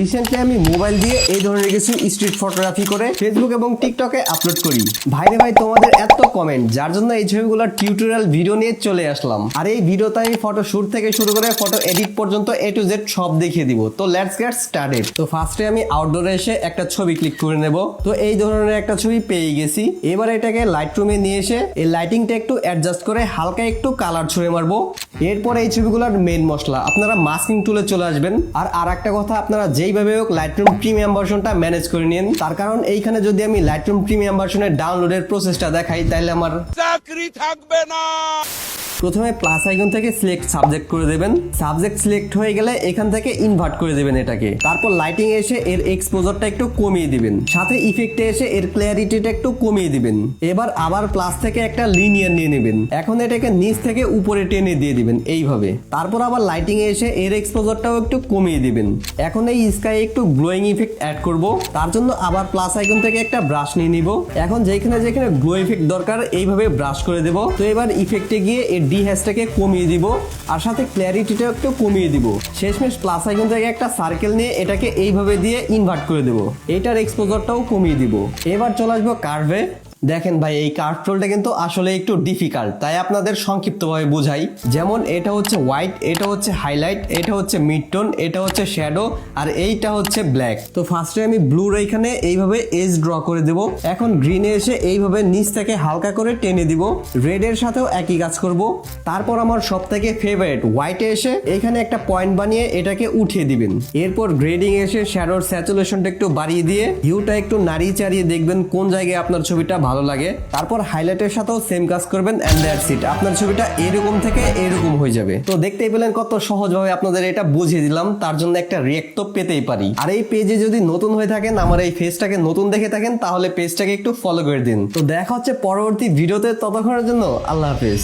Recently আমি mobile দিয়ে এই ধরনের কিছু স্ট্রিট ফটোগ্রাফি করে ফেসবুক এবং টিকটকে আপলোড করি। ভাইরে ভাই, তোমাদের এত কমেন্ট যার জন্য এই ছবিগুলোর টিউটোরিয়াল ভিডিও নিয়ে চলে আসলাম। আর এই ভিডিওতে আমি ফটো শুট থেকে শুরু করে ফটো এডিট পর্যন্ত এ টু জেড সব দেখিয়ে দিব। তো লেটস গেট স্টার্টেড তো ফার্স্টে আমি আউটডোরে এসে একটা ছবি ক্লিক করে নেব। তো এই ধরনের একটা ছবি পেয়ে গেছি। এবার এটাকে লাইট রুমে নিয়ে এসে এই লাইটিংটা একটু অ্যাডজাস্ট করে হালকা একটু কালার ছুঁড়ে মারবো। এরপর এই ছবিগুলোর মেন মশলা, আপনারা মাস্কিং টুলে চলে আসবেন। আর আর একটা কথা, আপনারা যেইভাবে হোক লাইটরুম প্রিমিয়াম ভার্সনটা ম্যানেজ করে নিন। তার কারণ এইখানে যদি আমি লাইটরুম প্রিমিয়াম ভার্সনের ডাউনলোডের প্রসেসটা দেখাই তাহলে আমার চাকরি থাকবে না। প্রথমে প্লাস আইকন থেকে সিলেক্ট সাবজেক্ট করে দেবেন। সাবজেক্ট সিলেক্ট হয়ে গেলে এখান থেকে ইনভার্ট করে দেবেন এটাকে। তারপর লাইটিং এসে এর এক্সপোজারটা একটু কমিয়ে দিবেন। সাথে ইফেক্টে এসে এর ক্লিয়ারিটিটা একটু কমিয়ে দিবেন। এবার আবার প্লাস থেকে একটা লিনিয়ার নিয়ে নেবেন। এখন এটাকে নিচ থেকে উপরে টেনে দিয়ে দিবেন এইভাবে। তারপর আবার লাইটিং এসে এর এক্সপোজারটাও একটু কমিয়ে দিবেন। এখন এই স্কাই একটু গ্লোয়িং ইফেক্ট অ্যাড করব। তার জন্য আবার প্লাস আইকন থেকে একটা ব্রাশ নিয়ে নিব। এখন যেখানে যেখানে গ্লো ইফেক্ট দরকার, এইভাবে ব্রাশ করে দেব। তো এবার ইফেক্টে গিয়ে এর ডি হ্যাশটাকে কমিয়ে দিব, আর সাথে ক্ল্যারিটিটা একটু কমিয়ে দিব। শেষমেশ প্লাস আইকন থেকে একটা সার্কেল নিয়ে এটাকে এইভাবে দিয়ে ইনভার্ট করে দেব। এটার এক্সপোজারটাও কমিয়ে দিব। এবার চলে আসব কার্ভে দেখেন ভাই, এই কার্ভ টুলটা কিন্তু আসলে একটু ডিফিকাল্ট তাই আপনাদের সংক্ষিপ্তভাবে বোঝাই। যেমন এটা হচ্ছে হোয়াইট এটা হচ্ছে হাইলাইট এটা হচ্ছে মিড টোন এটা হচ্ছে শ্যাডো আর এইটা হচ্ছে ব্ল্যাক তো ফার্স্টে আমি ব্লুর এইখানে এইভাবে এজ ড্র করে দেব। এখন গ্রিনে এসে এইভাবে নিচ থেকে হালকা করে টেনে দিব। রেডের সাথেও একই কাজ করব। তারপর আমার সব থেকে ফেভারিট হোয়াইটে এসে এখানে একটা পয়েন্ট বানিয়ে এটাকে উঠিয়ে দিবেন। এরপর গ্রেডিং এসে শ্যাডোর স্যাচুরেশনটা একটু বাড়িয়ে দিয়ে ভিউটা একটু নাড়িয়ে চাড়িয়ে দেখবেন কোন জায়গায় আপনার ছবিটা ভালো লাগে। তারপর হাইলাইটের সাথেও সেম কাজ করবেন অ্যান্ড দ্যাটস ইট আপনার ছবিটা এরকম থেকে এরকম হয়ে যাবে। তো দেখতেই পেলেন কত সহজভাবে আপনাদের এটা বুঝিয়ে দিলাম। তার জন্য একটা রিয়েক্ট তো পেতেই পারি। আর এই পেজে যদি নতুন হয়ে থাকেন, আমার এই পেজটাকে নতুন দেখে থাকেন, তাহলে পেজটাকে একটু ফলো করে দিন। তো দেখা হচ্ছে পরবর্তী ভিডিওতে ততক্ষণের জন্য আল্লাহ হাফেজ।